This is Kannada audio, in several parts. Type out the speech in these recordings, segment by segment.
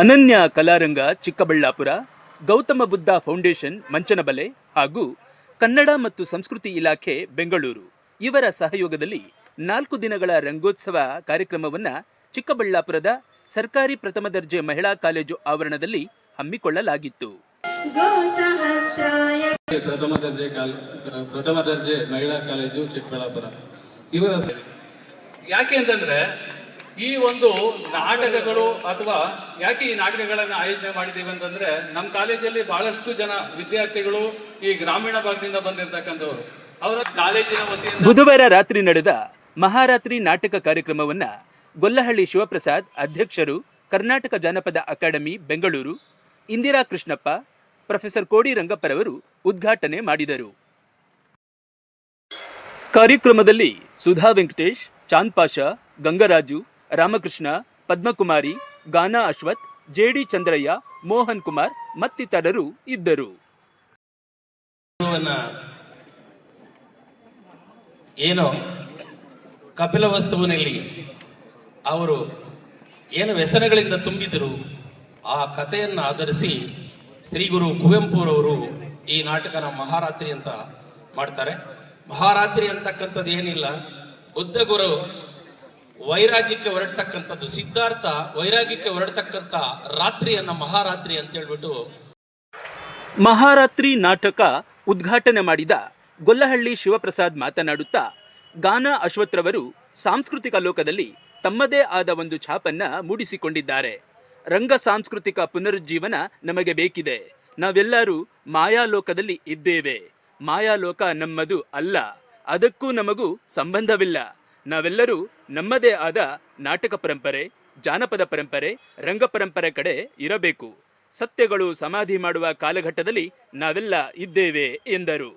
ಅನನ್ಯ ಕಲಾರಂಗ ಚಿಕ್ಕಬಳ್ಳಾಪುರ ಗೌತಮ ಬುದ್ಧ ಫೌಂಡೇಶನ್ ಮಂಚನಬಲೆ ಹಾಗೂ ಕನ್ನಡ ಮತ್ತು ಸಂಸ್ಕೃತಿ ಇಲಾಖೆ ಬೆಂಗಳೂರು. ಇವರ ಸಹಯೋಗದಲ್ಲಿ ನಾಲ್ಕು ದಿನಗಳ ರಂಗೋತ್ಸವ ಕಾರ್ಯಕ್ರಮವನ್ನು ಚಿಕ್ಕಬಳ್ಳಾಪುರದ ಸರ್ಕಾರಿ ಪ್ರಥಮ ದರ್ಜೆ ಮಹಿಳಾ ಕಾಲೇಜು ಆವರಣದಲ್ಲಿ ಹಮ್ಮಿಕೊಳ್ಳಲಾಗಿತ್ತು. ಪ್ರಥಮ ದರ್ಜೆ ಪ್ರಥಮ ದರ್ಜೆ ಮಹಿಳಾ ಕಾಲೇಜು ಚಿಕ್ಕಬಳ್ಳಾಪುರ. ಇವರ ಯಾಕೆ ಅಂತಂದ್ರೆ ಈ ಒಂದು ನಾಟಕಗಳು ಅಥವಾ ಯಾಕೆ ಈ ನಾಟಕಗಳನ್ನು ಆಯೋಜನೆ ಮಾಡಿದ್ದೀವಿ ಅಂತಂದ್ರೆ ನಮ್ಮ ಕಾಲೇಜಲ್ಲಿ ಬಹಳಷ್ಟು ಜನ ವಿದ್ಯಾರ್ಥಿಗಳು ಈ ಗ್ರಾಮೀಣ ಭಾಗದಿಂದ ಬಂದಿರತಕ್ಕಂಥವ್ರು. ಅವರ ಕಾಲೇಜಿನ ಬುಧವಾರ ರಾತ್ರಿ ನಡೆದ ಮಹಾರಾತ್ರಿ ನಾಟಕ ಕಾರ್ಯಕ್ರಮವನ್ನ ಗೊಲ್ಲಹಳ್ಳಿ ಶಿವಪ್ರಸಾದ್ ಅಧ್ಯಕ್ಷರು, ಕರ್ನಾಟಕ ಜಾನಪದ ಅಕಾಡೆಮಿ, ಬೆಂಗಳೂರು, ಇಂದಿರಾ ಕೃಷ್ಣಪ್ಪ, ಪ್ರೊಫೆಸರ್ ಕೋಡಿ ರಂಗಪ್ಪರವರು ಉದ್ಘಾಟನೆ ಮಾಡಿದರು. ಕಾರ್ಯಕ್ರಮದಲ್ಲಿ ಸುಧಾ ವೆಂಕಟೇಶ್, ಚಾಂದ್ ಪಾಷಾ, ಗಂಗರಾಜು ರಾಮಕೃಷ್ಣ, ಪದ್ಮಕುಮಾರಿ, ಗಾನಾ ಅಶ್ವಥ್, ಜೆಡಿ ಚಂದ್ರಯ್ಯ, ಮೋಹನ್ ಕುಮಾರ್ ಮತ್ತಿತರರು ಇದ್ದರು. ಏನೋ ಕಪಿಲ ವಸ್ತುವಿನಲ್ಲಿ ಅವರು ಏನು ವ್ಯಸನಗಳಿಂದ ತುಂಬಿದರು ಆ ಕಥೆಯನ್ನು ಆಧರಿಸಿ ಶ್ರೀ ಗುರು ಕುವೆಂಪುರವರು ಈ ನಾಟಕನ ಮಹಾರಾತ್ರಿ ಅಂತ ಮಾಡ್ತಾರೆ. ಮಹಾರಾತ್ರಿ ಅಂತಕ್ಕಂಥದ್ದು ಏನಿಲ್ಲ. ಬುದ್ಧ ಗುರು ವೈರಾಗ್ಯಕ್ಕೆ ಹೊರಡ್ತಕ್ಕಂಥದ್ದು, ಸಿದ್ಧಾರ್ಥ ವೈರಾಗ್ಯಕ್ಕೆ ಹೊರಡ್ತಕ್ಕಂಥ ರಾತ್ರಿಯನ್ನ ಮಹಾರಾತ್ರಿ ಅಂತ ಹೇಳ್ಬಿಟ್ಟು ಮಹಾರಾತ್ರಿ ನಾಟಕ ಉದ್ಘಾಟನೆ ಮಾಡಿದ ಗೊಲ್ಲಹಳ್ಳಿ ಶಿವಪ್ರಸಾದ್ ಮಾತನಾಡುತ್ತಾ, ಗಾನ ಅಶ್ವಥ್ರವರು ಸಾಂಸ್ಕೃತಿಕ ಲೋಕದಲ್ಲಿ ತಮ್ಮದೇ ಆದ ಒಂದು ಛಾಪನ್ನ ಮೂಡಿಸಿಕೊಂಡಿದ್ದಾರೆ. ರಂಗ ಸಾಂಸ್ಕೃತಿಕ ಪುನರುಜ್ಜೀವನ ನಮಗೆ ಬೇಕಿದೆ. ನಾವೆಲ್ಲರೂ ಮಾಯಾಲೋಕದಲ್ಲಿ ಇದ್ದೇವೆ. ಮಾಯಾಲೋಕ ನಮ್ಮದು ಅಲ್ಲ, ಅದಕ್ಕೂ ನಮಗೂ ಸಂಬಂಧವಿಲ್ಲ. ನಾವೆಲ್ಲರೂ ನಮ್ಮದೇ ಆದ ನಾಟಕ ಪರಂಪರೆ, ಜಾನಪದ ಪರಂಪರೆ, ರಂಗ ಪರಂಪರೆ ಕಡೆ ಇರಬೇಕು. ಸತ್ಯಗಳು ಸಮಾಧಿ ಮಾಡುವ ಕಾಲಘಟ್ಟದಲ್ಲಿ ನಾವೆಲ್ಲ ಇದ್ದೇವೆ ಎಂದರು.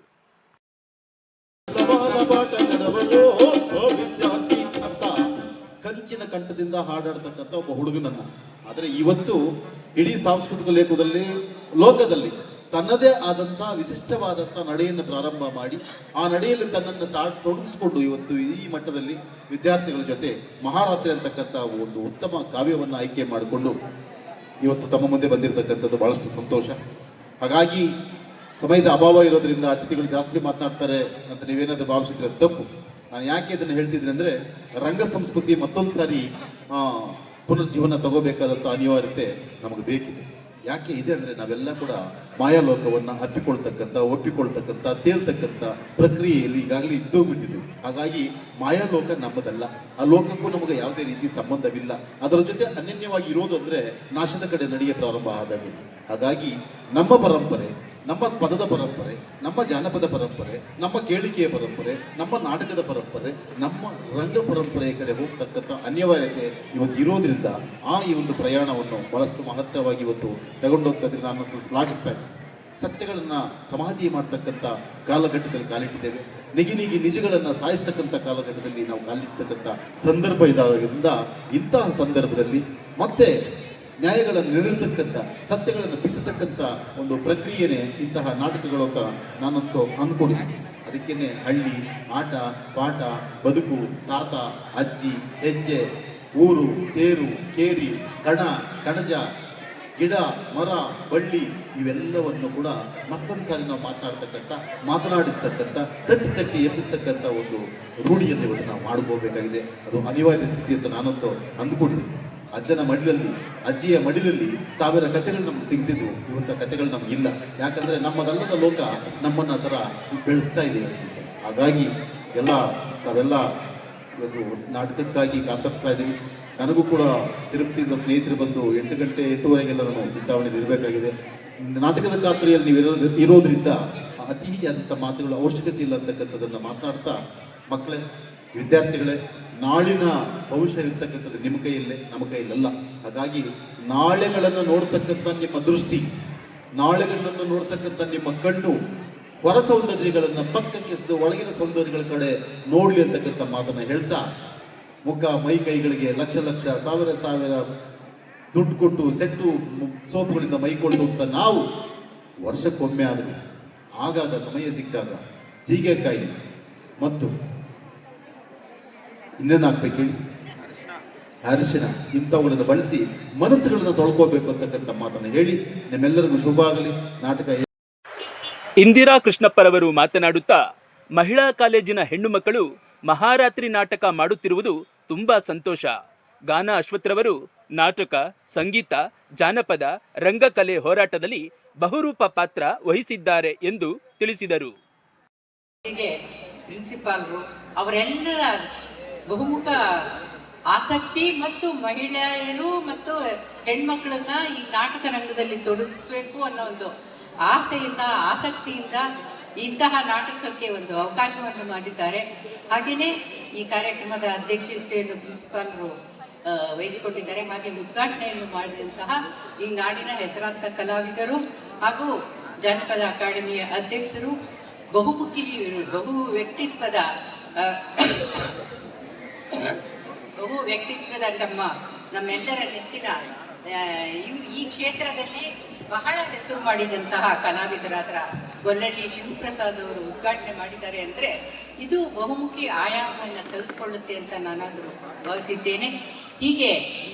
ಕಂಚಿನ ಕಂಠದಿಂದ ಹಾಡಾಡ್ತಕ್ಕಂಥ ಒಬ್ಬ ಹುಡುಗನನ್ನ. ಆದರೆ ಇವತ್ತು ಇಡೀ ಸಾಂಸ್ಕೃತಿಕ ಲೇಖದಲ್ಲಿ ಲೋಕದಲ್ಲಿ ತನ್ನದೇ ಆದಂಥ ವಿಶಿಷ್ಟವಾದಂಥ ನಡೆಯನ್ನು ಪ್ರಾರಂಭ ಮಾಡಿ, ಆ ನಡೆಯಲ್ಲಿ ತನ್ನನ್ನು ತಾ, ತೊಡಗಿಸಿಕೊಂಡು ಇವತ್ತು ಈ ಮಟ್ಟದಲ್ಲಿ ವಿದ್ಯಾರ್ಥಿಗಳ ಜೊತೆ ಮಹಾರಾತ್ರಿ ಅಂತಕ್ಕಂಥ ಒಂದು ಉತ್ತಮ ಕಾವ್ಯವನ್ನು ಆಯ್ಕೆ ಮಾಡಿಕೊಂಡು ಇವತ್ತು ತಮ್ಮ ಮುಂದೆ ಬಂದಿರತಕ್ಕಂಥದ್ದು ಬಹಳಷ್ಟು ಸಂತೋಷ. ಹಾಗಾಗಿ ಸಮಯದ ಅಭಾವ ಇರೋದ್ರಿಂದ ಅತಿಥಿಗಳು ಜಾಸ್ತಿ ಮಾತನಾಡ್ತಾರೆ ಅಂತ ನೀವೇನಾದರೂ ಭಾವಿಸಿದ್ರೆ ತಪ್ಪು. ನಾನು ಯಾಕೆ ಇದನ್ನು ಹೇಳ್ತಿದ್ರೆ ಅಂದರೆ ರಂಗ ಸಂಸ್ಕೃತಿ ಮತ್ತೊಂದು ಸಾರಿ ಪುನರ್ಜೀವನ ತಗೋಬೇಕಾದಂಥ ಅನಿವಾರ್ಯತೆ ನಮಗೆ ಬೇಕಿದೆ. ಯಾಕೆ ಇದೆ ಅಂದರೆ ನಾವೆಲ್ಲ ಕೂಡ ಮಾಯಾಲೋಕವನ್ನು ಅಪ್ಪಿಕೊಳ್ತಕ್ಕಂಥ, ಒಪ್ಪಿಕೊಳ್ತಕ್ಕಂಥ, ತೇಲ್ತಕ್ಕಂಥ ಪ್ರಕ್ರಿಯೆಯಲ್ಲಿ ಈಗಾಗಲೇ ಇದ್ದೋಗ್ಬಿಟ್ಟಿದ್ದೀವಿ ಹಾಗಾಗಿ ಮಾಯಾಲೋಕ ನಮ್ಮದಲ್ಲ. ಆ ಲೋಕಕ್ಕೂ ನಮಗೆ ಯಾವುದೇ ರೀತಿ ಸಂಬಂಧವಿಲ್ಲ. ಅದರ ಜೊತೆ ಅನನ್ಯವಾಗಿ ಇರೋದು ಅಂದರೆ ನಾಶದ ಕಡೆ ನಡೆಯ ಪ್ರಾರಂಭ ಆದಾಗಿದೆ ಹಾಗಾಗಿ ನಮ್ಮ ಪರಂಪರೆ ನಮ್ಮ ಪದದ ಪರಂಪರೆ, ನಮ್ಮ ಜಾನಪದ ಪರಂಪರೆ, ನಮ್ಮ ಕೇಳಿಕೆಯ ಪರಂಪರೆ, ನಮ್ಮ ನಾಟಕದ ಪರಂಪರೆ, ನಮ್ಮ ರಂಗ ಪರಂಪರೆಯ ಕಡೆ ಹೋಗ್ತಕ್ಕಂಥ ಅನಿವಾರ್ಯತೆ ಇವತ್ತು ಇರೋದ್ರಿಂದ ಆ ಈ ಒಂದು ಪ್ರಯಾಣವನ್ನು ಬಹಳಷ್ಟು ಮಹತ್ತರವಾಗಿ ಇವತ್ತು ತಗೊಂಡೋಗ್ತಾ ಇದ್ರೆ ನಾನು ಶ್ಲಾಘಿಸ್ತಾ ಇದ್ದೀನಿ. ಸತ್ಯಗಳನ್ನು ಸಮಾಧಿ ಮಾಡ್ತಕ್ಕಂಥ ಕಾಲಘಟ್ಟದಲ್ಲಿ ಕಾಲಿಟ್ಟಿದ್ದೇವೆ. ನಿಗಿ ನಿಗಿ ನಿಜಗಳನ್ನು ಸಾಯಿಸ್ತಕ್ಕಂಥ ಕಾಲಘಟ್ಟದಲ್ಲಿ ನಾವು ಕಾಲಿಡ್ತಕ್ಕಂಥ ಸಂದರ್ಭ ಇದಾಗಿದ್ದರಿಂದ ಇಂತಹ ಸಂದರ್ಭದಲ್ಲಿ ಮತ್ತೆ ನ್ಯಾಯಗಳನ್ನು ನೀಡಿರ್ತಕ್ಕಂಥ ಸತ್ಯಗಳನ್ನು ಬಿತ್ತತಕ್ಕಂಥ ಒಂದು ಪ್ರಕ್ರಿಯೆನೇ ಇಂತಹ ನಾಟಕಗಳು ಅಂತ ನಾನಂತೂ ಅಂದ್ಕೊಂಡಿದ್ದೀನಿ. ಅದಕ್ಕೇನೆ ಹಳ್ಳಿ, ಆಟ, ಪಾಠ, ಬದುಕು, ತಾತ, ಅಜ್ಜಿ, ಹೆಜ್ಜೆ, ಊರು, ತೇರು, ಕೇರಿ, ಕಣ, ಕಣಜ, ಗಿಡ, ಮರ, ಬಳ್ಳಿ ಇವೆಲ್ಲವನ್ನು ಕೂಡ ಮತ್ತೊಂದು ಸಾರಿ ನಾವು ಮಾತನಾಡ್ತಕ್ಕಂಥ ಮಾತನಾಡಿಸ್ತಕ್ಕಂಥ, ತಟ್ಟಿ ತಟ್ಟಿ ಎಬ್ಬಿಸ್ತಕ್ಕಂಥ ಒಂದು ರೂಢಿಯನ್ನು ಇವತ್ತು ನಾವು ಮಾಡ್ಕೋಬೇಕಾಗಿದೆ ಅದು ಅನಿವಾರ್ಯ ಸ್ಥಿತಿ ಅಂತ ನಾನಂತೂ ಅಂದ್ಕೊಂಡಿದ್ದೀನಿ. ಅಜ್ಜನ ಮಡಿಲಲ್ಲಿ, ಅಜ್ಜಿಯ ಮಡಿಲಲ್ಲಿ ಸಾವಿರ ಕಥೆಗಳು ನಮ್ಗೆ ಸಿಗ್ತಿದ್ವು. ಇವತ್ತ ಕಥೆಗಳು ನಮಗಿಲ್ಲ ಯಾಕಂದ್ರೆ ನಮ್ಮದಲ್ಲದ ಲೋಕ ನಮ್ಮನ್ನ ಆ ಥರ ಬೆಳೆಸ್ತಾ ಇದೆ. ಹಾಗಾಗಿ ಎಲ್ಲ ತಾವೆಲ್ಲ ಇವತ್ತು ನಾಟಕಕ್ಕಾಗಿ ಕಾತರ್ತಾ ಇದ್ದೀವಿ. ನನಗೂ ಕೂಡ ತಿರುಪತಿಯಿಂದ ಸ್ನೇಹಿತರು ಬಂದು ಎಂಟು ಗಂಟೆ, ಎಂಟೂವರೆಗೆಲ್ಲ ನಾನು ಚಿಂತಾವಣೆಯಲ್ಲಿ ಇರಬೇಕಾಗಿದೆ. ನಾಟಕದ ಖಾತ್ರಿಯಲ್ಲಿ ನೀವು ಇರೋದ್ರಿಂದ ಇರೋದ್ರಿಂದ ಆದಂಥ ಮಾತುಗಳ, ಅವಶ್ಯಕತೆ ಇಲ್ಲ ಅಂತಕ್ಕಂಥದ್ದನ್ನು ಮಾತನಾಡ್ತಾ ಮಕ್ಕಳೇ, ವಿದ್ಯಾರ್ಥಿಗಳೇ ನಾಳಿನ ಭವಿಷ್ಯ ಇರ್ತಕ್ಕಂಥದ್ದು ನಿಮ್ಮ ಕೈಯಲ್ಲೇ, ನಮ್ಮ ಕೈಯಲ್ಲಲ್ಲ. ಹಾಗಾಗಿ ನಾಳೆಗಳನ್ನು ನೋಡ್ತಕ್ಕಂಥ ನಿಮ್ಮ ದೃಷ್ಟಿ, ನಾಳೆಗಳನ್ನು ನೋಡ್ತಕ್ಕಂಥ ನಿಮ್ಮ ಕಣ್ಣು, ಹೊರ ಸೌಂದರ್ಯಗಳನ್ನು ಪಕ್ಕಕ್ಕೆಸೆದು ಒಳಗಿನ ಸೌಂದರ್ಯಗಳ ಕಡೆ ನೋಡಲಿ ಅಂತಕ್ಕಂಥ ಮಾತನ್ನು ಹೇಳ್ತಾ, ಮುಖ, ಮೈ ಕೈಗಳಿಗೆ ಲಕ್ಷ ಲಕ್ಷ, ಸಾವಿರ ಸಾವಿರ ದುಡ್ಡು ಕೊಟ್ಟು, ಸೆಟ್ಟು ಸೋಪುಗಳಿಂದ ಮೈಕೊಂಡು ಅಂತ ನಾವು ವರ್ಷಕ್ಕೊಮ್ಮೆ ಆದರೆ ಆಗಾಗ ಸಮಯ ಸಿಕ್ಕಾಗ ಸೀಗೆಕಾಯಿ. ಮತ್ತು ಇನ್ನೇನು ಹಾಕ್ಬೇಕು ಹೇಳಿ? ಅರಿಶಿಣ ಇಂಥವುಗಳನ್ನು ಬಳಸಿ ಮನಸ್ಸುಗಳನ್ನು ತೊಳ್ಕೋಬೇಕು ಅಂತಕ್ಕಂಥ ಮಾತನ್ನು ಹೇಳಿ. ನಿಮ್ಮೆಲ್ಲರಿಗೂ ಶುಭ ಆಗಲಿ. ನಾಟಕ ಇಂದಿರಾ ಕೃಷ್ಣಪ್ಪರವರು ಮಾತನಾಡುತ್ತಾ ಮಹಿಳಾ ಕಾಲೇಜಿನ ಹೆಣ್ಣು ಮಕ್ಕಳು ಮಹಾರಾತ್ರಿ ನಾಟಕ ಮಾಡುತ್ತಿರುವುದು ತುಂಬಾ ಸಂತೋಷ. ಗಾನ ಅಶ್ವಥ್ರವರು ನಾಟಕ ಸಂಗೀತ ಜಾನಪದ ರಂಗಕಲೆ ಹೋರಾಟದಲ್ಲಿ ಬಹುರೂಪ ಪಾತ್ರ ವಹಿಸಿದ್ದಾರೆ ಎಂದು ತಿಳಿಸಿದರು. ಹೀಗೆ ಪ್ರಿನ್ಸಿಪಾಲ್ರು ಅವರೆಲ್ಲರ ಬಹುಮುಖ ಆಸಕ್ತಿ ಮತ್ತು ಮಹಿಳೆಯರು ಮತ್ತು ಹೆಣ್ಮಕ್ಳನ್ನ ಈ ನಾಟಕ ರಂಗದಲ್ಲಿ ತೊಡಗಬೇಕು ಅನ್ನೋ ಒಂದು ಆಸೆಯಿಂದ, ಆಸಕ್ತಿಯಿಂದ ಇಂತಹ ನಾಟಕಕ್ಕೆ ಒಂದು ಅವಕಾಶವನ್ನು ಮಾಡಿದ್ದಾರೆ. ಹಾಗೆಯೇ ಈ ಕಾರ್ಯಕ್ರಮದ ಅಧ್ಯಕ್ಷತೆಯನ್ನು ಪ್ರಿನ್ಸಿಪಾಲರು ವಹಿಸಿಕೊಂಡಿದ್ದಾರೆ ಹಾಗೆ ಉದ್ಘಾಟನೆಯನ್ನು ಮಾಡಿದಂತಹ ಈ ನಾಡಿನ ಹೆಸರಾಂತ ಕಲಾವಿದರು ಹಾಗೂ ಜಾನಪದ ಅಕಾಡೆಮಿಯ ಅಧ್ಯಕ್ಷರು, ಬಹುಮುಖಿ, ಬಹು ವ್ಯಕ್ತಿತ್ವದ ಬಹು ವ್ಯಕ್ತಿತ್ವದ ತಮ್ಮ, ನಮ್ಮೆಲ್ಲರ ನೆಚ್ಚಿನ ಈ ಕ್ಷೇತ್ರದಲ್ಲಿ ಬಹಳ ಹೆಸರು ಮಾಡಿದಂತಹ ಕಲಾವಿದರಾದ ಗೊಲ್ಲಳ್ಳಿ ಶಿವಪ್ರಸಾದ್ ಅವರು ಉದ್ಘಾಟನೆ ಮಾಡಿದ್ದಾರೆ ಅಂದ್ರೆ ಇದು ಬಹುಮುಖಿ ಆಯಾಮವನ್ನು ತೆಗೆದುಕೊಳ್ಳುತ್ತೆ ಅಂತ ನಾನಾದರೂ ಭಾವಿಸಿದ್ದೇನೆ. ಹೀಗೆ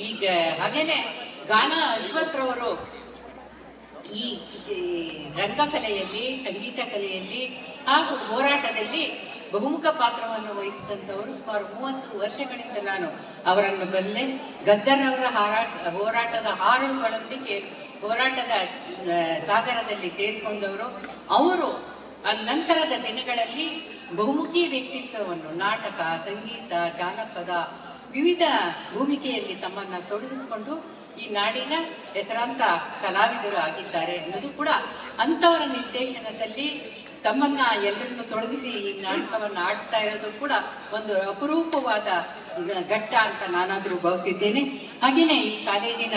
ಈಗ ಹಾಗೇನೆ ಗಾನ ಅಶ್ವಥ್ರವರು ಈ ರಂಗಕಲೆಯಲ್ಲಿ, ಸಂಗೀತ ಕಲೆಯಲ್ಲಿ ಹಾಗೂ ಹೋರಾಟದಲ್ಲಿ ಬಹುಮುಖ ಪಾತ್ರವನ್ನು ವಹಿಸಿದಂಥವರು ಸುಮಾರು ಮೂವತ್ತು ವರ್ಷಗಳಿಂದ ನಾನು ಅವರನ್ನು ಬಲ್ಲೆ ಗದ್ದರವರ ಹಾರಾಟ, ಹೋರಾಟದ ಹಾರುಗಳೊಂದಿಗೆ ಹೋರಾಟದ ಸಾಗರದಲ್ಲಿ ಸೇರಿಕೊಂಡವರು. ಅವರು ನಂತರದ ದಿನಗಳಲ್ಲಿ ಬಹುಮುಖಿ ವ್ಯಕ್ತಿತ್ವವನ್ನು ನಾಟಕ, ಸಂಗೀತ, ಜಾನಪದ ವಿವಿಧ ಭೂಮಿಕೆಯಲ್ಲಿ ತಮ್ಮನ್ನ ತೊಡಗಿಸಿಕೊಂಡು ಈ ನಾಡಿನ ಹೆಸರಾಂತ ಕಲಾವಿದರು ಆಗಿದ್ದಾರೆ ಅನ್ನೋದು ಕೂಡ ಅಂಥವರ ನಿರ್ದೇಶನದಲ್ಲಿ ತಮ್ಮನ್ನ ಎಲ್ಲರನ್ನು ತೊಡಗಿಸಿ ಈ ನಾಟಕವನ್ನು ಆಡಿಸ್ತಾ ಇರೋದು ಕೂಡ ಒಂದು ಅಪರೂಪವಾದ ಘಟ್ಟ ಅಂತ ನಾನಾದರೂ ಭಾವಿಸಿದ್ದೇನೆ. ಹಾಗೆಯೇ ಈ ಕಾಲೇಜಿನ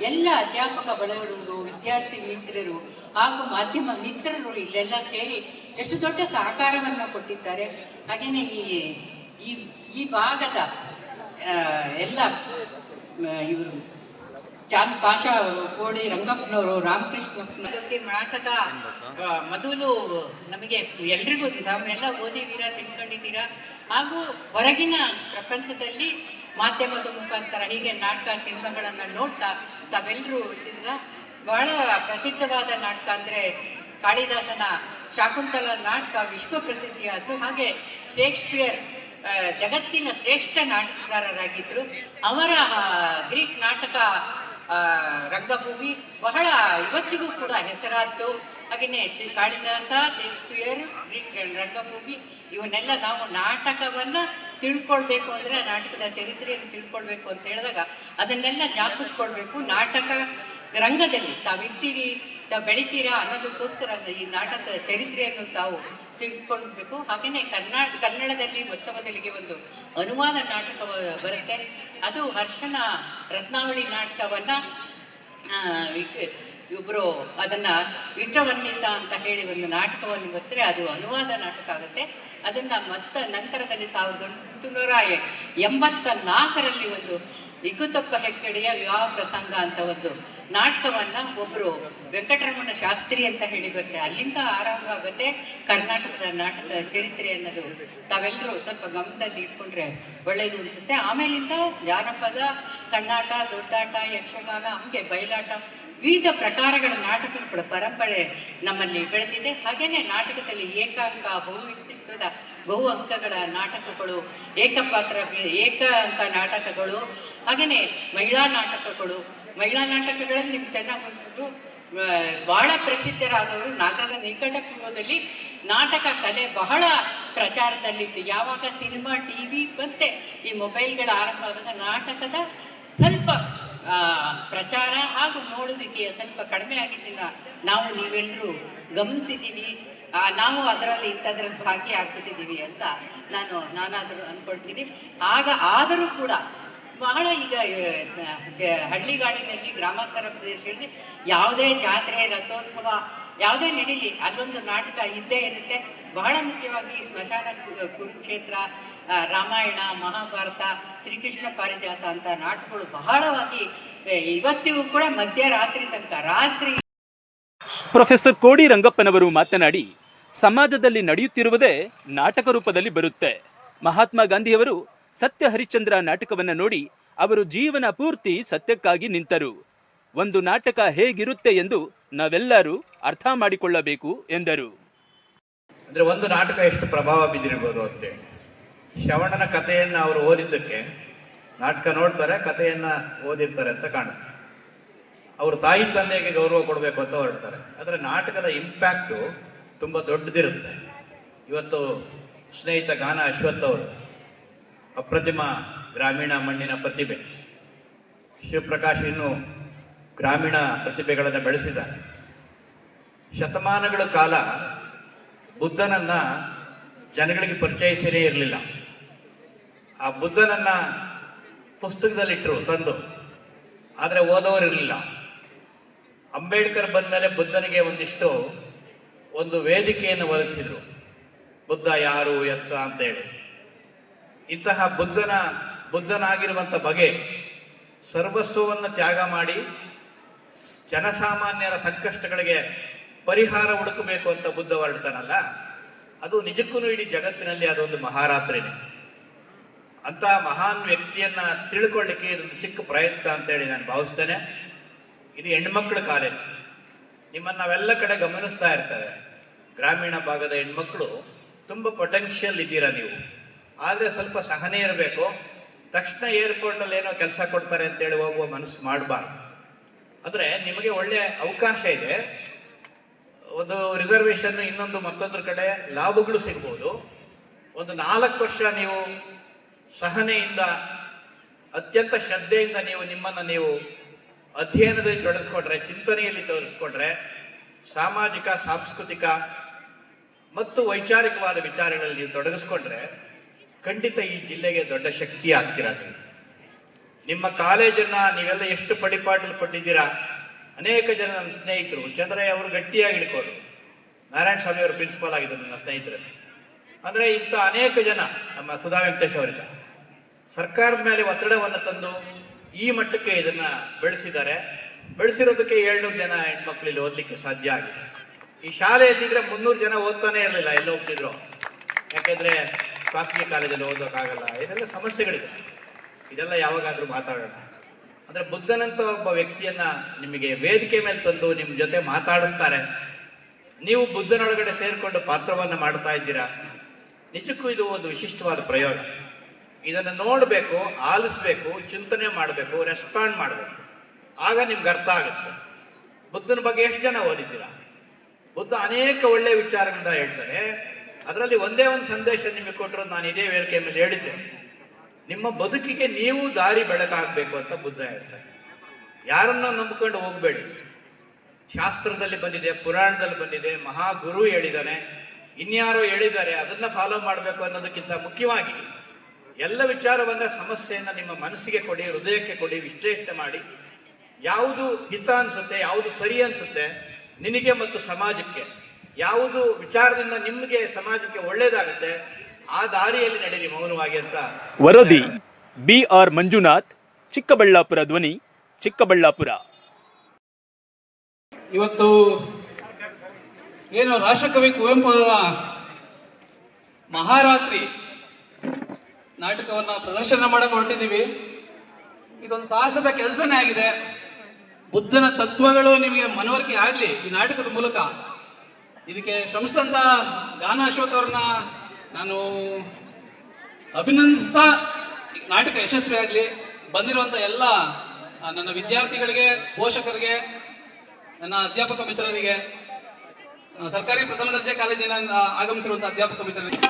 ಎಲ್ಲ ಅಧ್ಯಾಪಕ ಬಳಗರು ವಿದ್ಯಾರ್ಥಿ ಮಿತ್ರರು ಹಾಗೂ ಮಾಧ್ಯಮ ಮಿತ್ರರು ಇಲ್ಲೆಲ್ಲ ಸೇರಿ ಎಷ್ಟು ದೊಡ್ಡ ಸಹಕಾರವನ್ನು ಕೊಟ್ಟಿದ್ದಾರೆ. ಹಾಗೆಯೇ ಈ ಈ ಈ ಭಾಗದ ಎಲ್ಲ ಇವರು ಚಾಂದ್ ಪಾಷಾ ಅವರು ಕೋಡಿ ರಂಗಪ್ಪನವರು ರಾಮಕೃಷ್ಣ ನಾಟಕ ಮೊದಲು ನಮಗೆ ಎಲ್ರಿಗೂ ತಾವೆಲ್ಲ ಓದಿದ್ದೀರಾ ತಿಳ್ಕೊಂಡಿದ್ದೀರಾ? ಹಾಗೂ ಹೊರಗಿನ ಪ್ರಪಂಚದಲ್ಲಿ ಮಾಧ್ಯಮದ ಮುಖಾಂತರ ಹೀಗೆ ನಾಟಕ ಸಿನಿಮಾಗಳನ್ನು ನೋಡ್ತಾ ತಾವೆಲ್ಲರೂ ಇದ್ದೀರಾ? ಬಹಳ ಪ್ರಸಿದ್ಧವಾದ ನಾಟಕ ಅಂದರೆ ಕಾಳಿದಾಸನ ಶಾಕುಂತಲ ನಾಟಕ ವಿಶ್ವ ಪ್ರಸಿದ್ಧಿಯಾಯಿತು ಹಾಗೆ ಶೇಕ್ಸ್ಪಿಯರ್ ಜಗತ್ತಿನ ಶ್ರೇಷ್ಠ ನಾಟಕಕಾರರಾಗಿದ್ದರು ಅವರ ಗ್ರೀಕ್ ನಾಟಕ ರಂಗಭೂಮಿ ಬಹಳ ಇವತ್ತಿಗೂ ಕೂಡ ಹೆಸರಾದ್ದು. ಹಾಗೆಯೇ ಶ್ರೀ ಕಾಳಿದಾಸ, ಶೇಕ್ಸ್ಪಿಯರ್ ರಂಗಭೂಮಿ, ಇವನ್ನೆಲ್ಲ ನಾವು ನಾಟಕವನ್ನ ತಿಳ್ಕೊಳ್ಬೇಕು ಅಂದ್ರೆ ನಾಟಕದ ಚರಿತ್ರೆಯನ್ನು ತಿಳ್ಕೊಳ್ಬೇಕು ಅಂತ ಹೇಳಿದಾಗ ಅದನ್ನೆಲ್ಲ ಜ್ಞಾಪಿಸ್ಕೊಳ್ಬೇಕು. ನಾಟಕ ರಂಗದಲ್ಲಿ ತಾವಿರ್ತೀರಿ ತಾವು ಬೆಳಿತೀರಾ ಅನ್ನೋದಕ್ಕೋಸ್ಕರ ಈ ನಾಟಕದ ಚರಿತ್ರೆಯನ್ನು ತಾವು ತಿಳಿದುಕೊಳ್ಬೇಕು. ಹಾಗೆಯೇ ಕನ್ನಡ ಕನ್ನಡದಲ್ಲಿ ಮೊತ್ತ ಮೊದಲಿಗೆ ಒಂದು ಅನುವಾದ ನಾಟಕ ಬರುತ್ತೆ. ಅದು ಹರ್ಷನ ರತ್ನಾವಳಿ ನಾಟಕವನ್ನ ಇಬ್ಬರು ಅದನ್ನ ವಿಕ್ರವನ್ನಿತ ಅಂತ ಹೇಳಿ ಒಂದು ನಾಟಕವನ್ನು ಬರ್ತಾರೆ ಅದು ಅನುವಾದ ನಾಟಕ ಆಗುತ್ತೆ. ಅದನ್ನ ಮತ್ತ ನಂತರದಲ್ಲಿ ಸಾವಿರದ ಎಂಟುನೂರ ಎಂಬತ್ತ ನಾಲ್ಕರಲ್ಲಿ ಒಂದು ಇಗುತಪ್ಪ ಹೆಗ್ಗಡೆಯ ವಿವಾಹ ಪ್ರಸಂಗ ಅಂತ ಒಂದು ನಾಟಕವನ್ನ ಒಬ್ಬರು ವೆಂಕಟರಮಣ ಶಾಸ್ತ್ರಿ ಅಂತ ಹೇಳಿ ಬರುತ್ತೆ ಅಲ್ಲಿಂದ ಆರಂಭವಾಗುತ್ತೆ ಕರ್ನಾಟಕದ ನಾಟಕ ಚರಿತ್ರೆ ಅನ್ನೋದು. ತಾವೆಲ್ಲರೂ ಸ್ವಲ್ಪ ಗಮನದಲ್ಲಿ ಇಟ್ಕೊಂಡ್ರೆ ಒಳ್ಳೆಯದು ಅನ್ಸುತ್ತೆ. ಆಮೇಲಿಂದ ಜಾನಪದ, ಸಣ್ಣಾಟ, ದೊಡ್ಡಾಟ, ಯಕ್ಷಗಾನ, ಹಂಗೆ ಬಯಲಾಟ, ವಿವಿಧ ಪ್ರಕಾರಗಳ ನಾಟಕಗಳ ಪರಂಪರೆ ನಮ್ಮಲ್ಲಿ ಬೆಳೆದಿದೆ. ಹಾಗೇನೆ ನಾಟಕದಲ್ಲಿ ಏಕಾಂಕ ಬಹು ವ್ಯಕ್ತಿತ್ವದ ಬಹು ಅಂಕಗಳ ನಾಟಕಗಳು, ಏಕಪಾತ್ರ ಏಕ ಅಂಕ ನಾಟಕಗಳು ಹಾಗೆಯೇ ಮಹಿಳಾ ನಾಟಕಗಳು ಮಹಿಳಾ ನಾಟಕಗಳಲ್ಲಿ ನಿಮ್ಗೆ ಚೆನ್ನಾಗಿ ಬಂದ್ಬಿಟ್ಟು ಬಹಳ ಪ್ರಸಿದ್ಧರಾದವರು ನಾಗರದ ನಿಕಟಪೂರ್ವದಲ್ಲಿ ನಾಟಕ ಕಲೆ ಬಹಳ ಪ್ರಚಾರದಲ್ಲಿತ್ತು. ಯಾವಾಗ ಸಿನಿಮಾ ಟಿ ವಿ ಮತ್ತೆ ಈ ಮೊಬೈಲ್ಗಳ ಆರಂಭ ಆದಾಗ ನಾಟಕದ ಸ್ವಲ್ಪ ಪ್ರಚಾರ ಹಾಗೂ ನೋಡುವಿಕೆಯ ಸ್ವಲ್ಪ ಕಡಿಮೆ ಆಗಿದ್ದಿಲ್ಲ ನಾವು ನೀವೆಲ್ಲರೂ ಗಮನಿಸಿದ್ದೀವಿ. ನಾವು ಅದರಲ್ಲಿ ಇಂಥದ್ರಲ್ಲಿ ಭಾಗಿಯಾಗ್ಬಿಟ್ಟಿದ್ದೀವಿ ಅಂತ ನಾನು ನಾನಾದರೂ ಅಂದ್ಕೊಳ್ತೀನಿ ಆಗ ಆದರೂ ಕೂಡ ಬಹಳ ಈಗ ಹಳ್ಳಿಗಾಡಿನಲ್ಲಿ ಗ್ರಾಮಾಂತರ ಪ್ರದೇಶದಲ್ಲಿ ಯಾವುದೇ ಜಾತ್ರೆ, ರಥೋತ್ಸವ ಯಾವುದೇ ನಡೀಲಿ, ಅಲ್ಲೊಂದು ನಾಟಕ ಇದ್ದೇ ಇರುತ್ತೆ. ಬಹಳ ಮುಖ್ಯವಾಗಿ ಸ್ಮಶಾನ ಕುರುಕ್ಷೇತ್ರ ರಾಮಾಯಣ, ಮಹಾಭಾರತ, ಶ್ರೀಕೃಷ್ಣ ಪಾರಿಜಾತ ಅಂತ ನಾಟಕಗಳು ಬಹಳವಾಗಿ ಇವತ್ತಿಗೂ ಕೂಡ ಮಧ್ಯರಾತ್ರಿ ತನಕ, ರಾತ್ರಿ. ಪ್ರೊಫೆಸರ್ ಕೋಡಿ ರಂಗಪ್ಪನವರು ಮಾತನಾಡಿ, ಸಮಾಜದಲ್ಲಿ ನಡೆಯುತ್ತಿರುವುದೇ ನಾಟಕ ರೂಪದಲ್ಲಿ ಬರುತ್ತೆ. ಮಹಾತ್ಮ ಗಾಂಧಿಯವರು ಸತ್ಯ ಹರಿಶ್ಚಂದ್ರ ನಾಟಕವನ್ನು ನೋಡಿ ಅವರು ಜೀವನ ಪೂರ್ತಿ ಸತ್ಯಕ್ಕಾಗಿ ನಿಂತರು. ಒಂದು ನಾಟಕ ಹೇಗಿರುತ್ತೆ ಎಂದು ನಾವೆಲ್ಲರೂ ಅರ್ಥ ಮಾಡಿಕೊಳ್ಳಬೇಕು ಎಂದರು. ಅಂದರೆ ಒಂದು ನಾಟಕ ಎಷ್ಟು ಪ್ರಭಾವ ಬಿದ್ದಿರ್ಬೋದು ಅಂತೇಳಿ. ಶ್ರವಣನ ಕಥೆಯನ್ನು ಅವರು ಓದಿದ್ದಕ್ಕೆ ನಾಟಕ ನೋಡ್ತಾರೆ, ಕಥೆಯನ್ನು ಓದಿರ್ತಾರೆ ಅಂತ ಕಾಣುತ್ತೆ. ಅವರು ತಾಯಿ ತಂದೆಗೆ ಗೌರವ ಕೊಡಬೇಕು ಅಂತ ಹೊರಡ್ತಾರೆ. ಆದರೆ ನಾಟಕದ ಇಂಪ್ಯಾಕ್ಟು ತುಂಬ ದೊಡ್ಡದಿರುತ್ತೆ. ಇವತ್ತು ಸ್ನೇಹಿತ ಗಾನ ಅಶ್ವಥ್ ಅವರು ಅಪ್ರತಿಮ ಗ್ರಾಮೀಣ ಮಣ್ಣಿನ ಪ್ರತಿಭೆ. ಶಿವಪ್ರಕಾಶ್ ಇನ್ನು ಗ್ರಾಮೀಣ ಪ್ರತಿಭೆಗಳನ್ನು ಬೆಳೆಸಿದ್ದಾರೆ. ಶತಮಾನಗಳ ಕಾಲ ಬುದ್ಧನನ್ನ ಜನಗಳಿಗೆ ಪರಿಚಯಿಸಲೇ ಇರಲಿಲ್ಲ. ಆ ಬುದ್ಧನನ್ನ ಪುಸ್ತಕದಲ್ಲಿಟ್ಟರು ತಂದು. ಆದರೆ ಓದೋರಿರಲಿಲ್ಲ ಅಂಬೇಡ್ಕರ್ ಬಂದ ಮೇಲೆ ಬುದ್ಧನಿಗೆ ಒಂದಿಷ್ಟು ಒಂದು ವೇದಿಕೆಯನ್ನು ಒದಗಿಸಿದರು. ಬುದ್ಧ ಯಾರು ಎತ್ತ ಅಂತೇಳಿ ಇಂತಹ ಬುದ್ಧನ ಬುದ್ಧನಾಗಿರುವಂಥ ಬಗೆ ಸರ್ವಸ್ವವನ್ನು ತ್ಯಾಗ ಮಾಡಿ ಜನಸಾಮಾನ್ಯರ ಸಂಕಷ್ಟಗಳಿಗೆ ಪರಿಹಾರ ಹುಡುಕಬೇಕು ಅಂತ ಬುದ್ಧ ಹೊರಡ್ತಾನಲ್ಲ, ಅದು ನಿಜಕ್ಕೂ ಇಡೀ ಜಗತ್ತಿನಲ್ಲಿ ಅದೊಂದು ಮಹಾರಾತ್ರಿನೇ. ಅಂತ ಮಹಾನ್ ವ್ಯಕ್ತಿಯನ್ನ ತಿಳ್ಕೊಳ್ಳಿಕ್ಕೆ ಇದೊಂದು ಚಿಕ್ಕ ಪ್ರಯತ್ನ ಅಂತೇಳಿ ನಾನು ಭಾವಿಸ್ತೇನೆ. ಇದು ಹೆಣ್ಮಕ್ಳ ಕಾಲೇಜು ನಿಮ್ಮನ್ನು ನಾವೆಲ್ಲ ಕಡೆ ಗಮನಿಸ್ತಾ ಇರ್ತಾರೆ ಗ್ರಾಮೀಣ ಭಾಗದ ಹೆಣ್ಮಕ್ಳು ತುಂಬ ಪೊಟೆನ್ಷಿಯಲ್ ಇದ್ದೀರಾ ನೀವು. ಆದರೆ ಸ್ವಲ್ಪ ಸಹನೆ ಇರಬೇಕು. ತಕ್ಷಣ ಏರ್ಪೋರ್ಟಲ್ಲಿ ಏನೋ ಕೆಲಸ ಕೊಡ್ತಾರೆ ಅಂತೇಳಿ ಹೋಗುವ ಮನಸ್ಸು ಮಾಡಬಾರ್ದು. ಅಂದರೆ ನಿಮಗೆ ಒಳ್ಳೆಯ ಅವಕಾಶ ಇದೆ. ಒಂದು ರಿಸರ್ವೇಷನ್ ಇನ್ನೊಂದು ಮತ್ತೊಂದ್ರ ಕಡೆ ಲಾಭಗಳು ಸಿಗ್ಬೋದು. ಒಂದು ನಾಲ್ಕು ವರ್ಷ ನೀವು ಸಹನೆಯಿಂದ, ಅತ್ಯಂತ ಶ್ರದ್ಧೆಯಿಂದ ನೀವು ನಿಮ್ಮನ್ನು ನೀವು ಅಧ್ಯಯನದಲ್ಲಿ ತೊಡಗಿಸ್ಕೊಂಡ್ರೆ ಚಿಂತನೆಯಲ್ಲಿ ತೋರಿಸ್ಕೊಂಡ್ರೆ ಸಾಮಾಜಿಕ, ಸಾಂಸ್ಕೃತಿಕ ಮತ್ತು ವೈಚಾರಿಕವಾದ ವಿಚಾರಗಳಲ್ಲಿ ನೀವು ತೊಡಗಿಸ್ಕೊಂಡ್ರೆ ಖಂಡಿತ ಈ ಜಿಲ್ಲೆಗೆ ದೊಡ್ಡ ಶಕ್ತಿ ಆಗ್ತೀರಾ ನೀವು? ನಿಮ್ಮ ಕಾಲೇಜನ್ನ ನೀವೆಲ್ಲ ಎಷ್ಟು ಪಡಿಪಾಟಲು ಪಟ್ಟಿದ್ದೀರಾ? ಅನೇಕ ಜನ ನನ್ನ ಸ್ನೇಹಿತರು, ಚಂದ್ರಯ್ಯ ಅವರು ಗಟ್ಟಿಯಾಗಿ ಹಿಡ್ಕೊಂಡು ನಾರಾಯಣ ಸ್ವಾಮಿ ಅವರು ಪ್ರಿನ್ಸಿಪಾಲ್ ಆಗಿದ್ದರು ನನ್ನ ಸ್ನೇಹಿತರಲ್ಲಿ. ಅಂದರೆ ಇಂಥ ಅನೇಕ ಜನ ನಮ್ಮ ಸುಧಾ ವೆಂಕಟೇಶ್ ಅವರಿಂದ ಸರ್ಕಾರದ ಮೇಲೆ ಒತ್ತಡವನ್ನು ತಂದು ಈ ಮಟ್ಟಕ್ಕೆ ಇದನ್ನ ಬೆಳೆಸಿದ್ದಾರೆ. ಬೆಳೆಸಿರೋದಕ್ಕೆ ಏಳ್ನೂರು ಜನ ಹೆಣ್ಮಕ್ಳು ಇಲ್ಲಿ ಓದಲಿಕ್ಕೆ ಸಾಧ್ಯ ಆಗಿದೆ. ಈ ಶಾಲೆ ಇದ್ದಿದ್ರೆ ಮುನ್ನೂರು ಜನ ಓದ್ತಾನೆ ಇರಲಿಲ್ಲ, ಎಲ್ಲ ಹೋಗ್ತಿದ್ರು? ಯಾಕೆಂದ್ರೆ ಖಾಸಗಿ ಕಾಲೇಜಲ್ಲಿ ಓದೋಕ್ಕಾಗಲ್ಲ ಇದೆಲ್ಲ ಸಮಸ್ಯೆಗಳಿದೆ. ಇದೆಲ್ಲ ಯಾವಾಗಾದ್ರೂ ಮಾತಾಡೋಣ. ಅಂದ್ರೆ ಬುದ್ಧನಂತ ಒಬ್ಬ ವ್ಯಕ್ತಿಯನ್ನ ನಿಮಗೆ ವೇದಿಕೆ ಮೇಲೆ ತಂದು ನಿಮ್ಮ ಜೊತೆ ಮಾತಾಡಿಸ್ತಾರೆ. ನೀವು ಬುದ್ಧನೊಳಗಡೆ ಸೇರಿಕೊಂಡು ಪಾತ್ರವನ್ನು ಮಾಡ್ತಾ ಇದ್ದೀರಾ? ನಿಜಕ್ಕೂ ಇದು ಒಂದು ವಿಶಿಷ್ಟವಾದ ಪ್ರಯೋಗ. ಇದನ್ನು ನೋಡಬೇಕು, ಆಲಿಸ್ಬೇಕು, ಚಿಂತನೆ ಮಾಡಬೇಕು ರೆಸ್ಪಾಂಡ್ ಮಾಡಬೇಕು. ಆಗ ನಿಮ್ಗೆ ಅರ್ಥ ಆಗುತ್ತೆ. ಬುದ್ಧನ ಬಗ್ಗೆ ಎಷ್ಟು ಜನ ಓದಿದ್ದೀರಾ? ಬುದ್ಧ ಅನೇಕ ಒಳ್ಳೆಯ ವಿಚಾರಗಳನ್ನ ಹೇಳ್ತಾರೆ. ಅದರಲ್ಲಿ ಒಂದೇ ಒಂದು ಸಂದೇಶ ನಿಮಗೆ ಕೊಟ್ಟರು, ನಾನು ಇದೇ ವೇದಿಕೆ ಮೇಲೆ ಹೇಳಿದ್ದೆ. ನಿಮ್ಮ ಬದುಕಿಗೆ ನೀವು ದಾರಿ ಬೆಳಕಾಗಬೇಕು ಅಂತ ಬುದ್ಧ ಹೇಳ್ತಾರೆ. ಯಾರನ್ನ ನಂಬಿಕೊಂಡು ಹೋಗಬೇಡಿ. ಶಾಸ್ತ್ರದಲ್ಲಿ ಬಂದಿದೆ, ಪುರಾಣದಲ್ಲಿ ಬಂದಿದೆ, ಮಹಾಗುರು ಹೇಳಿದ್ದಾನೆ ಇನ್ಯಾರೋ ಹೇಳಿದ್ದಾರೆ, ಅದನ್ನ ಫಾಲೋ ಮಾಡಬೇಕು ಅನ್ನೋದಕ್ಕಿಂತ ಮುಖ್ಯವಾಗಿ ಎಲ್ಲ ವಿಚಾರವನ್ನ, ಸಮಸ್ಯೆಯನ್ನ ನಿಮ್ಮ ಮನಸ್ಸಿಗೆ ಕೊಡಿ, ಹೃದಯಕ್ಕೆ ಕೊಡಿ, ವಿಶ್ಲೇಷಣೆ ಮಾಡಿ. ಯಾವುದು ಹಿತ ಅನ್ಸುತ್ತೆ, ಯಾವುದು ಸರಿ ಅನ್ಸುತ್ತೆ, ನಿನಗೆ ಮತ್ತು ಸಮಾಜಕ್ಕೆ. ಯಾವುದು ವಿಚಾರದಿಂದ ನಿಮಗೆ ಸಮಾಜಕ್ಕೆ ಒಳ್ಳೇದಾಗುತ್ತೆ ಆ ದಾರಿಯಲ್ಲಿ ನಡೀರಿ ಮೌನವಾಗಿ ಅಂತ ವರದಿ. ಬಿ ಆರ್ ಮಂಜುನಾಥ್ ಚಿಕ್ಕಬಳ್ಳಾಪುರ ಧ್ವನಿ ಚಿಕ್ಕಬಳ್ಳಾಪುರ. ಇವತ್ತು ಏನು ರಾಷ್ಟ್ರಕವಿ ಕುವೆಂಪು ಅವರ ಮಹಾರಾತ್ರಿ ನಾಟಕವನ್ನು ಪ್ರದರ್ಶನ ಮಾಡಕ್ಕೆ ಹೊರಟಿದ್ದೀವಿ. ಇದೊಂದು ಸಾಹಸದ ಕೆಲಸನೇ ಆಗಿದೆ. ಬುದ್ಧನ ತತ್ವಗಳು ನಿಮಗೆ ಮನವರಿಕೆ ಆಗಲಿ ಈ ನಾಟಕದ ಮೂಲಕ. ಇದಕ್ಕೆ ಶ್ರಮಿಸಿದಂಥ ಗಾನ ಅಶ್ವಥ್ ಅವ್ರನ್ನ ನಾನು ಅಭಿನಂದಿಸ್ತಾ ನಾಟಕ ಯಶಸ್ವಿ ಆಗಲಿ ಬಂದಿರುವಂಥ ಎಲ್ಲ ನನ್ನ ವಿದ್ಯಾರ್ಥಿಗಳಿಗೆ, ಪೋಷಕರಿಗೆ, ನನ್ನ ಅಧ್ಯಾಪಕ ಮಿತ್ರರಿಗೆ ಸರ್ಕಾರಿ ಪ್ರಥಮ ದರ್ಜೆ ಕಾಲೇಜಿನ ಆಗಮಿಸಿರುವಂಥ ಅಧ್ಯಾಪಕ ಮಿತ್ರರಿಗೆ.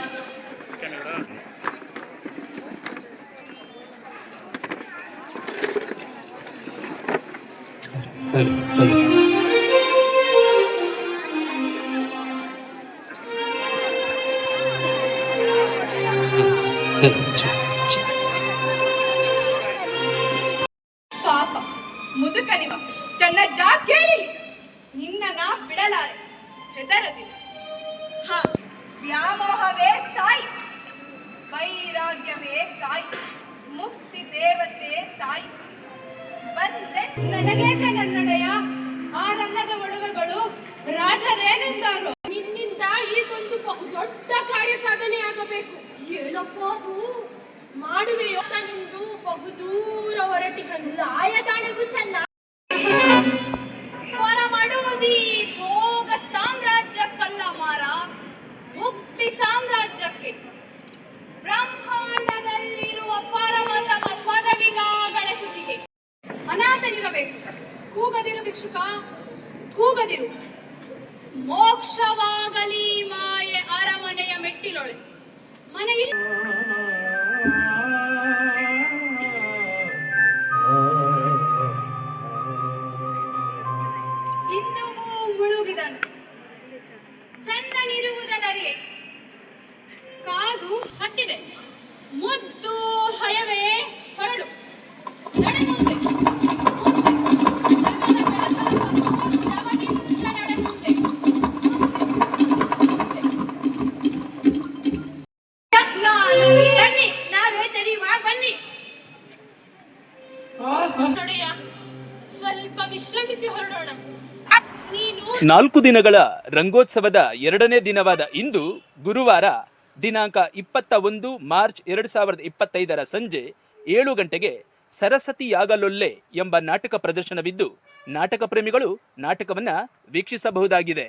那个 ಮಾಡುವೆಯೋ ನಿಂದು ಬಹುದೂರ ಹೊರಟಿಹನು ರಾಯದಾಣೆಗೂ ಚೆನ್ನ. ಹೊರ ಮಾಡುವುದೀ ಭೋಗ ಸಾಮ್ರಾಜ್ಯಕ್ಕಲ್ಲ ಮಾರ ಮುಕ್ತಿ ಸಾಮ್ರಾಜ್ಯಕ್ಕೆ. ಬ್ರಹ್ಮಾಂಡದಲ್ಲಿರುವ ಪರಮತಮ ಪದವಿಗಾಗಳಿಸುತ್ತಿದೆ ಅನಾಥನಿರಬೇಕು ಕೂಗದಿರು ಭಿಕ್ಷುಕ. ಕೂಗದಿರು. ಮೋಕ್ಷವಾಗಲಿ ಮಾಯೆ ಅರಮನೆಯ ಮೆಟ್ಟಿಲೊಳೆ. ಮನೆಯಲ್ಲಿ ನಾಲ್ಕು ದಿನಗಳ ರಂಗೋತ್ಸವದ ಎರಡನೇ ದಿನವಾದ ಇಂದು ಗುರುವಾರ, ದಿನಾಂಕ ಇಪ್ಪತ್ತ ಒಂದು ಮಾರ್ಚ್ ಎರಡು ಸಾವಿರದ ಇಪ್ಪತ್ತೈದರ ಸಂಜೆ ಏಳು ಗಂಟೆಗೆ ಸರಸ್ವತಿಯಾಗಲೊಲ್ಲೆ ಎಂಬ ನಾಟಕ ಪ್ರದರ್ಶನವಿದ್ದು, ನಾಟಕ ಪ್ರೇಮಿಗಳು ನಾಟಕವನ್ನು ವೀಕ್ಷಿಸಬಹುದಾಗಿದೆ.